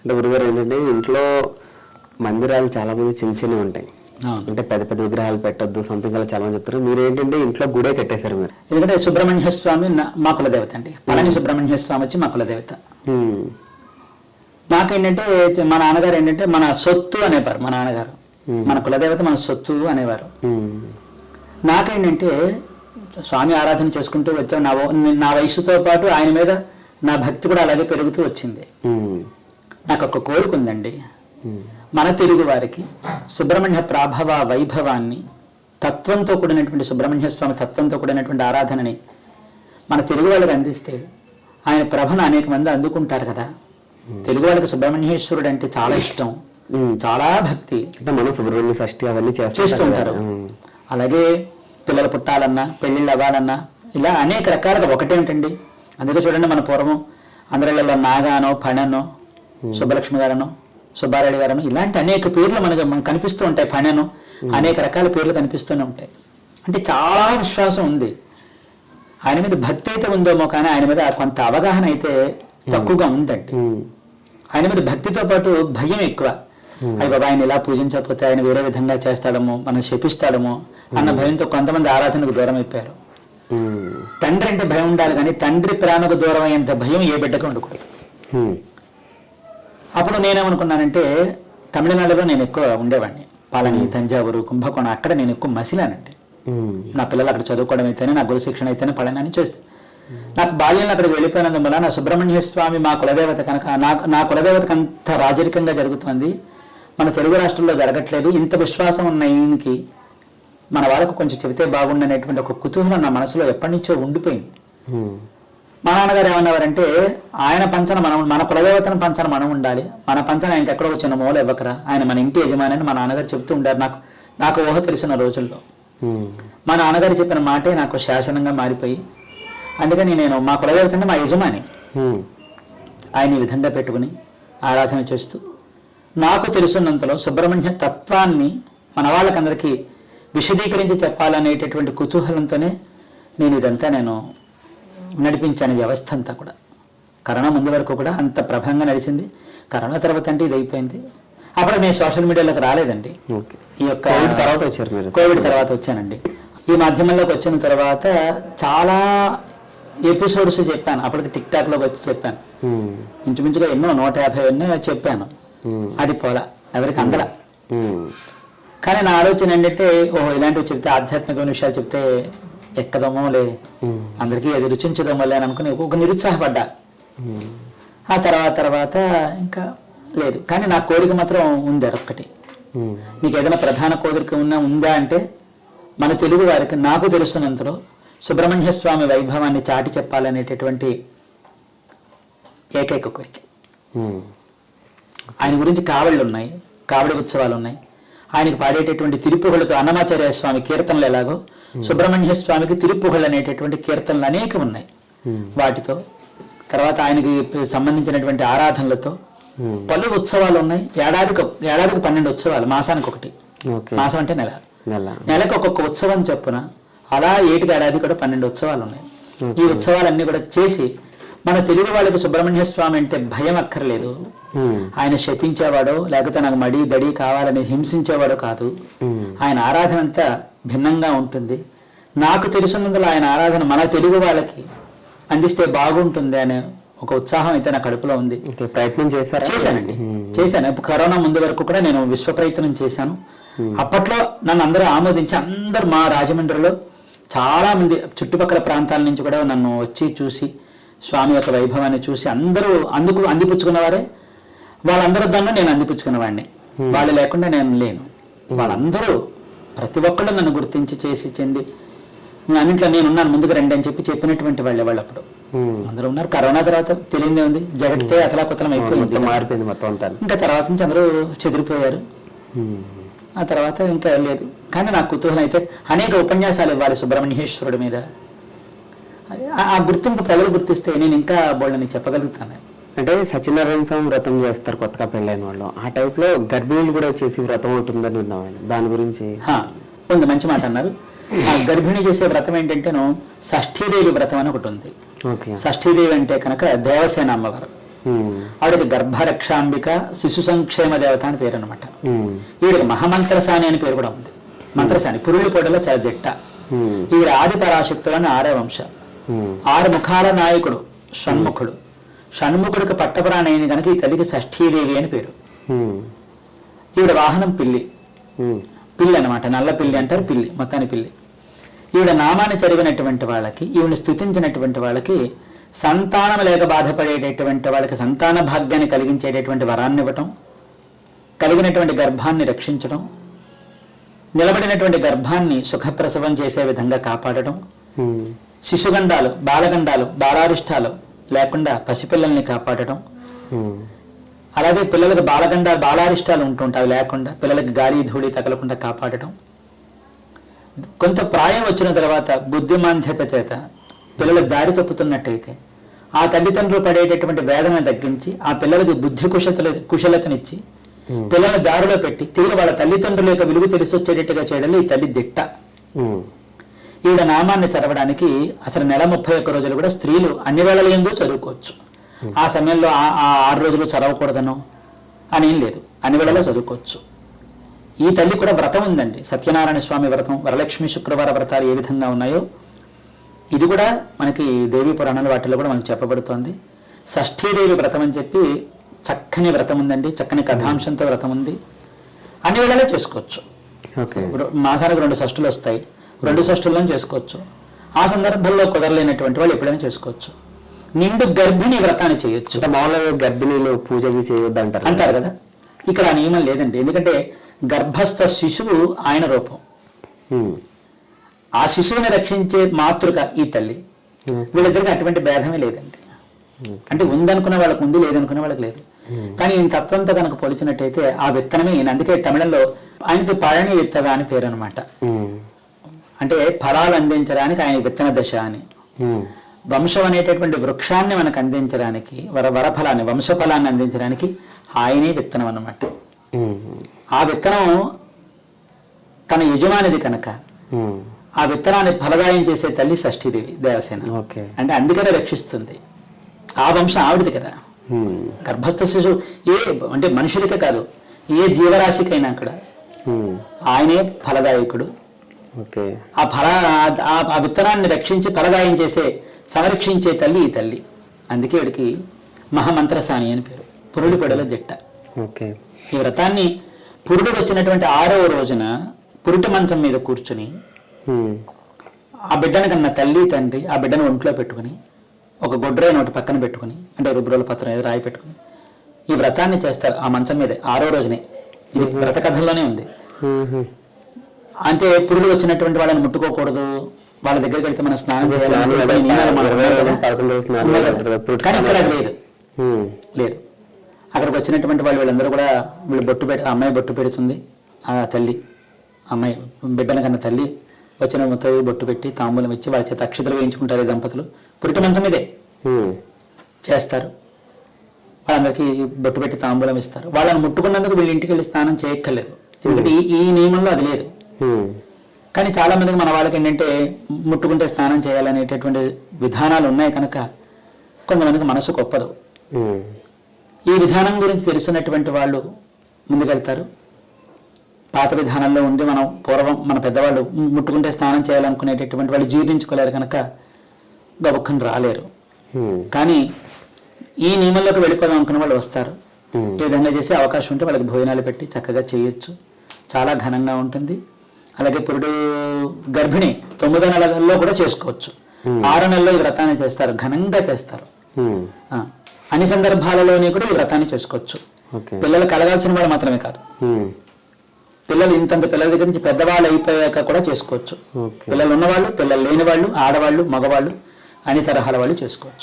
అంటే గురుగారు ఏంటంటే ఇంట్లో మందిరాలు చాలా మంది చిన్న చిన్నవి ఉంటాయి. అంటే పెద్ద పెద్ద విగ్రహాలు పెట్టొద్దు సంథింగ్ అలా చాలా మంది చెప్తారు. మీరు ఏంటంటే ఇంట్లో గుడే కట్టేశారు మీరు. ఎందుకంటే సుబ్రహ్మణ్య స్వామి మా కులదేవత అండి. పళని సుబ్రహ్మణ్య స్వామి వచ్చి మా కులదేవత. నాకేంటంటే మా నాన్నగారు ఏంటంటే మన సొత్తు అనేవారు మా నాన్నగారు. మన కులదేవత మన సొత్తు అనేవారు. నాకేంటంటే స్వామి ఆరాధన చేసుకుంటూ వచ్చాను నా నా వయసుతో పాటు ఆయన మీద నా భక్తి కూడా అలాగే పెరుగుతూ వచ్చింది. నాకు ఒక కోరిక ఉందండి. మన తెలుగు వారికి సుబ్రహ్మణ్య ప్రాభవ వైభవాన్ని తత్వంతో కూడినటువంటి సుబ్రహ్మణ్య స్వామి తత్వంతో కూడినటువంటి ఆరాధనని మన తెలుగు వాళ్ళకి అందిస్తే ఆయన ప్రభను అనేక మంది అందుకుంటారు కదా. తెలుగు వాళ్ళకి సుబ్రహ్మణ్యేశ్వరుడు అంటే చాలా ఇష్టం. చాలా భక్తి. అంటే మనం సుబ్రహ్మణ్య షష్ఠి అవన్నీ చేస్తూ ఉంటారు అలాగే పిల్లలు పుట్టాలన్నా పెళ్ళిళ్ళు అవ్వాలన్నా ఇలా అనేక రకాలుగా ఒకటేమిటండి? అందుకే చూడండి మన పూర్వం అందరిలో నాగానో ఫణనో సుబ్బలక్ష్మి గారనో సుబ్బారెడ్డి గారనో ఇలాంటి అనేక పేర్లు మనకు మనకు కనిపిస్తూ ఉంటాయి ఫణను అనేక రకాల పేర్లు కనిపిస్తూనే ఉంటాయి. అంటే చాలా విశ్వాసం ఉంది. ఆయన మీద భక్తి అయితే ఉందేమో కానీ ఆయన మీద కొంత అవగాహన అయితే తక్కువగా ఉందండి. ఆయన మీద భక్తితో పాటు భయం ఎక్కువ. అయ్యి బాబా ఆయన ఇలా పూజించకపోతే ఆయన వేరే విధంగా చేస్తాడమో మనం శపిస్తాడమో అన్న భయంతో కొంతమంది ఆరాధనకు దూరం అయిపోయారు. తండ్రి అంటే భయం ఉండాలి కానీ తండ్రి ప్రేమకు దూరం అయ్యేంత భయం ఏ బిడ్డకు ఉండకూడదు. అప్పుడు నేనేమనుకున్నానంటే తమిళనాడులో నేను ఎక్కువ ఉండేవాడిని. పాలని తంజావూరు కుంభకోణం అక్కడ నేను ఎక్కువ మసిలానండి. నా పిల్లలు అక్కడ చదువుకోవడం అయితేనే నా గురు శిక్షణ అయితేనే పళని అని చేస్తే. నాకు బాల్యంలో అక్కడికి వెళ్ళిపోయినందువల్ల నా సుబ్రహ్మణ్య స్వామి మా కులదేవత కనుక నా నా కులదేవతకు అంత రాజరికంగా జరుగుతుంది. మన తెలుగు రాష్ట్రంలో జరగట్లేదు. ఇంత విశ్వాసం ఉన్న ఈయనకి మన వాళ్ళకు కొంచెం చెబితే బాగుండనేటువంటి ఒక కుతూహలం నా మనసులో ఎప్పటి నుంచో ఉండిపోయింది. మా నాన్నగారు ఏమన్నారంటే ఆయన పంచన మనం మన కులదేవతను పంచన మనం ఉండాలి. మన పంచన ఆయనకి ఎక్కడో చిన్న మూల ఇవ్వకరా. ఆయన మన ఇంటి యజమాని అని మా నాన్నగారు చెప్తూ ఉండారు. నాకు నాకు ఊహ తెలిసిన రోజుల్లో. మా నాన్నగారు చెప్పిన మాటే నాకు శాసనంగా మారిపోయి అందుకని నేను మా కులదేవత అంటే మా యజమాని ఆయన ఈ విధంగా పెట్టుకుని ఆరాధన చేస్తూ నాకు తెలుసున్నంతలో సుబ్రహ్మణ్య తత్వాన్ని మన వాళ్ళకందరికీ విశదీకరించి చెప్పాలనేటటువంటి కుతూహలంతోనే నేను ఇదంతా నేను నడిపించాను వ్యవస్థ అంతా కూడా. కరోనా ముందు వరకు కూడా అంత ప్రభంగా నడిచింది. కరోనా తర్వాత అంటే ఇది అయిపోయింది. అప్పుడు నేను సోషల్ మీడియాలోకి రాలేదండి. ఈ యొక్క కోవిడ్ తర్వాత వచ్చారు మీరు. కోవిడ్ తర్వాత వచ్చానండి. ఈ మాధ్యమంలోకి వచ్చిన తర్వాత చాలా ఎపిసోడ్స్ చెప్పాను. అప్పటికి టిక్ టాక్లోకి వచ్చి చెప్పాను. ఇంచుమించుగా ఎన్నో నూట యాభై ఎన్నో చెప్పాను. అది పోలా. ఎవరికి అందల. కానీ నా ఆలోచన ఏంటంటే ఓహో ఇలాంటివి చెప్తే ఆధ్యాత్మికమైన విషయాలు చెప్తే ఎక్కదమో లే అందరికీ అది రుచించదమో లే అని అనుకుని ఒక నిరుత్సాహపడ్డా. ఆ తర్వాత తర్వాత ఇంకా లేదు. కానీ నా కోరిక మాత్రం ఉంది అదొక్కటి. హ్మ్. నీకు ఏదైనా ప్రధాన కోరిక ఉన్నా ఉందా అంటే మన తెలుగు వారికి నాకు తెలుస్తున్నంతలో సుబ్రహ్మణ్య స్వామి వైభవాన్ని చాటి చెప్పాలనేటటువంటి ఏకైక కోరిక. ఆయన గురించి కావళ్ళు ఉన్నాయి కావడి ఉత్సవాలు ఉన్నాయి ఆయనకి పాడేటటువంటి తిరుపుగళ్ళతో అన్నమాచార్య స్వామి కీర్తనలు ఎలాగో సుబ్రహ్మణ్య స్వామికి తిరుపుగళ్ళు అనేటటువంటి కీర్తనలు అనేకం ఉన్నాయి. వాటితో తర్వాత ఆయనకి సంబంధించినటువంటి ఆరాధనలతో హ్మ్. పలు ఉత్సవాలు ఉన్నాయి. ఏడాదికి ఏడాదికి పన్నెండు ఉత్సవాలు మాసానికి ఒకటి. మాసం అంటే నెల. నెల. నెలకు ఒక్కొక్క ఉత్సవం చొప్పున అలా ఏటికి ఏడాది కూడా పన్నెండు ఉత్సవాలు ఉన్నాయి. ఈ ఉత్సవాలన్నీ కూడా చేసి మన తెలుగు వాళ్ళకి సుబ్రహ్మణ్య స్వామి అంటే భయం అక్కర్లేదు. ఆయన శపించేవాడో లేకపోతే నాకు మడి దడి కావాలని హింసించేవాడో కాదు. ఆయన ఆరాధన అంతా భిన్నంగా ఉంటుంది. నాకు తెలుసున్నందులో ఆయన ఆరాధన మన తెలుగు వాళ్ళకి అందిస్తే బాగుంటుంది అనే ఒక ఉత్సాహం అయితే నా కడుపులో ఉంది. ప్రయత్నం చేశారా? చేశానండి. చేశాను. కరోనా ముందు వరకు కూడా నేను విశ్వ ప్రయత్నం చేశాను. అప్పట్లో నన్ను అందరూ ఆమోదించి అందరు మా రాజమండ్రిలో చాలా మంది చుట్టుపక్కల ప్రాంతాల నుంచి కూడా నన్ను వచ్చి చూసి స్వామి యొక్క వైభవాన్ని చూసి అందరూ అందుకు అందిపుచ్చుకున్నవారే? వాళ్ళందరూ దాన్ని నేను అందిపుచ్చుకున్నవాడిని. వాళ్ళు లేకుండా నేను లేను. వాళ్ళందరూ ప్రతి ఒక్కళ్ళు నన్ను గుర్తించి చేసి చెంది అన్నింట్లో నేను ఉన్నాను ముందుకు రండి అని చెప్పి చెప్పినటువంటి వాళ్ళే వాళ్ళు అప్పుడు హ్మ్. అందరూ ఉన్నారు. కరోనా తర్వాత తెలియదే ఉంది. జగత్తే అతలాకుతలం అయిపోయింది. మారిపోయింది మొత్తం అంతా. ఇంకా తర్వాత నుంచి అందరూ చెదిరిపోయారు. ఆ తర్వాత ఇంకా లేదు. కానీ నాకు కుతూహలం అయితే అనేక ఉపన్యాసాలు ఇవ్వాలి సుబ్రహ్మణ్యేశ్వరుడి మీద. ఆ- గుర్తింపు ప్రజలు గుర్తిస్తే నేను ఇంకా బోళ్ళని చెప్పగలుగుతాను. అంటే సత్యనారాయణ స్వామి వ్రతం చేస్తారు కొత్తగా పెళ్ళైన వాళ్ళు. ఆ టైప్లో గర్భిణీలు కూడా చేసి వ్రతం ఉంటుందని విన్నామండి దాని గురించి హా, ఉంది మంచి మాట అన్నారు. ఆ గర్భిణి చేసే వ్రతం ఏంటంటేను షష్ఠీదేవి వ్రతం అని ఒకటి ఉంది. షష్ఠీదేవి అంటే కనుక దేవసేన అమ్మవారు. ఆవిడకి గర్భరక్షాంబిక శిశు సంక్షేమ దేవత అని పేరు అనమాట ఈవిడకి మహామంత్రసాని అని పేరు కూడా ఉంది. మంత్రసాని పురుళ్ళు పొడలో చదిట్ట ఉమ్, ఈవిడ ఆది పరాశక్తులని ఆరే వంశ. ఆరు ముఖాల నాయకుడు షణ్ముఖుడు. షణ్ముఖుడికి పట్టపురాణి అయింది కనుక ఈ తల్లికి షష్ఠీదేవి అని పేరు. ఈవిడ వాహనం పిల్లి. పిల్లి అనమాట నల్ల పిల్లి అంటారు పిల్లి మొత్తాన్ని పిల్లి. ఈవిడ నామాన్ని చదివినటువంటి వాళ్ళకి ఈవిడ స్థుతించినటువంటి వాళ్ళకి సంతానం లేక బాధపడేటటువంటి వాళ్ళకి సంతాన భాగ్యాన్ని కలిగించేటటువంటి వరాన్ని ఇవ్వటం కలిగినటువంటి గర్భాన్ని రక్షించడం నిలబడినటువంటి గర్భాన్ని సుఖప్రసవం చేసే విధంగా కాపాడటం శిశుగండాలు బాలగండాలు బాలారిష్టాలు లేకుండా పసిపిల్లల్ని కాపాడటం. అలాగే పిల్లలకు బాలగండ బాలారిష్టాలు ఉంటుంటాయి అవి లేకుండా పిల్లలకి గాలి ధూళి తగలకుండా కాపాడటం. కొంత ప్రాయం వచ్చిన తర్వాత బుద్ధిమాంద్యత చేత పిల్లలు దారి తప్పుతున్నట్టయితే ఆ తల్లిదండ్రులు పడేటటువంటి వేదనను తగ్గించి ఆ పిల్లలకి బుద్ధి కుశలత కుశలతనిచ్చి పిల్లల్ని దారిలో పెట్టి తిరిగి వాళ్ళ తల్లిదండ్రుల యొక్క విలువ తెలిసి వచ్చేటట్టుగా చేయడంలో ఈ తల్లి దిట్ట. ఈవిడ నామాన్ని చదవడానికి అసలు నెల ముప్పై ఒక్క రోజులు కూడా స్త్రీలు అన్ని వేళల ఎందు చదువుకోవచ్చు. ఆ సమయంలో ఆ ఆరు రోజులు చదవకూడదను అని ఏం లేదు. అన్ని వేళలో చదువుకోవచ్చు. ఈ తల్లి కూడా వ్రతం ఉందండి. సత్యనారాయణ స్వామి వ్రతం వరలక్ష్మి శుక్రవార వ్రతాలు ఏ విధంగా ఉన్నాయో ఇది కూడా మనకి దేవీ పురాణాల వాటిలో కూడా మనకు చెప్పబడుతోంది. షష్ఠీదేవి వ్రతం అని చెప్పి చక్కని వ్రతం ఉందండి. చక్కని కథాంశంతో వ్రతం ఉంది. అన్ని వేళలో చేసుకోవచ్చు. మాసానికి రెండు షష్టులు వస్తాయి. రెండు షష్టుల్లో చేసుకోవచ్చు. ఆ సందర్భంలో కుదరలేనటువంటి వాళ్ళు ఎప్పుడైనా చేసుకోవచ్చు. నిండు గర్భిణి వ్రతాన్ని చేయొచ్చు. మామూలుగా గర్భిణీలు పూజకి చేయొద్దు అంటారు కదా? ఇక్కడ ఆ నియమం లేదండి. ఎందుకంటే గర్భస్థ శిశువు ఆయన రూపం. ఆ శిశువుని రక్షించే మాతృక ఈ తల్లి. వీళ్ళిద్దరికి అటువంటి భేదమే లేదండి. అంటే ఉందనుకున్న వాళ్ళకు ఉంది లేదనుకున్న వాళ్ళకి లేదు. కానీ ఈయన తత్వంతో కనుక పోల్చినట్టయితే ఆ విత్తనమే ఈయన. అందుకే తమిళంలో ఆయనకి పళని విత్తగా అని పేరు అనమాట అంటే ఫలాలు అందించడానికి ఆయన విత్తన దశ అని. వంశం అనేటటువంటి వృక్షాన్ని మనకు అందించడానికి వర వరఫలాన్ని వంశఫలాన్ని అందించడానికి ఆయనే విత్తనం అన్నమాట. ఆ విత్తనం తన యజమానిది కనుక ఆ విత్తనాన్ని ఫలదాయం చేసే తల్లి షష్ఠీదేవి దేవసేన. అంటే అందుకనే రక్షిస్తుంది. ఆ వంశం ఆవిడది కదా. గర్భస్థ శిశువు ఏ అంటే మనుషులకే కాదు ఏ జీవరాశికైనా కూడా ఉమ్, ఆయనే ఫలదాయకుడు. ఆ ఫల ఆ- విత్తనాన్ని రక్షించి ఫలదాయం చేసే సంరక్షించే తల్లి ఈ తల్లి. అందుకే వీడికి మహామంత్రసాని అని పేరు. పురుడి పొడల దిట్ట ఓకే. ఈ వ్రతాన్ని పురుడు వచ్చినటువంటి ఆరవ రోజున పురుటి మంచం మీద కూర్చుని ఆ బిడ్డను కన్నా తల్లి తండ్రి ఆ బిడ్డను ఒంట్లో పెట్టుకుని ఒక గొడ్రాయి నోటి పక్కన పెట్టుకుని అంటే రుబ్రోల పత్రం ఏదో రాయి పెట్టుకుని ఈ వ్రతాన్ని చేస్తారు. ఆ మంచం మీదే ఆరో రోజునే. ఇది వ్రత కథల్లోనే ఉంది. అంటే పురుడు వచ్చినటువంటి వాళ్ళని ముట్టుకోకూడదు. వాళ్ళ దగ్గరికి వెళ్తే మనం స్నానం చేయాలి కానీ ఇక్కడ. లేదు. లేదు. అక్కడికి వచ్చినటువంటి వాళ్ళు వీళ్ళందరూ కూడా వీళ్ళు బొట్టు పెట్టి ఆ అమ్మాయి బొట్టు పెడుతుంది. ఆ తల్లి. అమ్మాయి బిడ్డల కన్నా తల్లి వచ్చిన మొత్తం బొట్టు పెట్టి తాంబూలం ఇచ్చి వాళ్ళ చేత అక్షతలు వేయించుకుంటారు ఈ దంపతులు. పురిటి మంచం ఇదే చేస్తారు. వాళ్ళందరికీ బొట్టు పెట్టి తాంబూలం ఇస్తారు. వాళ్ళని ముట్టుకున్నందుకు వీళ్ళ ఇంటికి వెళ్ళి స్నానం చేయక్కర్లేదు. ఎందుకంటే ఈ నియమంలో అది లేదు. కానీ చాలా మందికి మన వాళ్ళకి ఏంటంటే ముట్టుకుంటే స్నానం చేయాలనేటటువంటి విధానాలు ఉన్నాయి కనుక కొంతమందికి మనసు గొప్పదు. ఉమ్, ఈ విధానం గురించి తెలుసున్నటువంటి వాళ్ళు ముందుకెళ్తారు. పాత విధానంలో ఉండి మనం పూర్వం మన పెద్దవాళ్ళు ముట్టుకుంటే స్నానం చేయాలనుకునేటటువంటి వాళ్ళు జీర్ణించుకోలేరు కనుక గబుక్కని రాలేరు. ఉమ్, కానీ ఈ నియమంలోకి వెళ్ళిపోదాం అనుకున్న వాళ్ళు వస్తారు. ఈ విధంగా చేసే అవకాశం ఉంటే వాళ్ళకి భోజనాలు పెట్టి చక్కగా చేయొచ్చు. చాలా ఘనంగా ఉంటుంది. అలాగే పురుడు గర్భిణి తొమ్మిదో నెలలో కూడా చేసుకోవచ్చు. ఆరు నెలల్లో ఈ వ్రతాన్ని చేస్తారు ఘనంగా చేస్తారు. అన్ని సందర్భాలలోని కూడా ఈ వ్రతాన్ని చేసుకోవచ్చు. పిల్లలు కలగాల్సిన వాళ్ళు మాత్రమే కాదు. పిల్లలు ఇంతంత పిల్లల దగ్గర నుంచి పెద్దవాళ్ళు అయిపోయాక కూడా చేసుకోవచ్చు. పిల్లలు ఉన్నవాళ్ళు పిల్లలు లేని వాళ్ళు ఆడవాళ్ళు మగవాళ్ళు అన్ని తరహాల వాళ్ళు చేసుకోవచ్చు.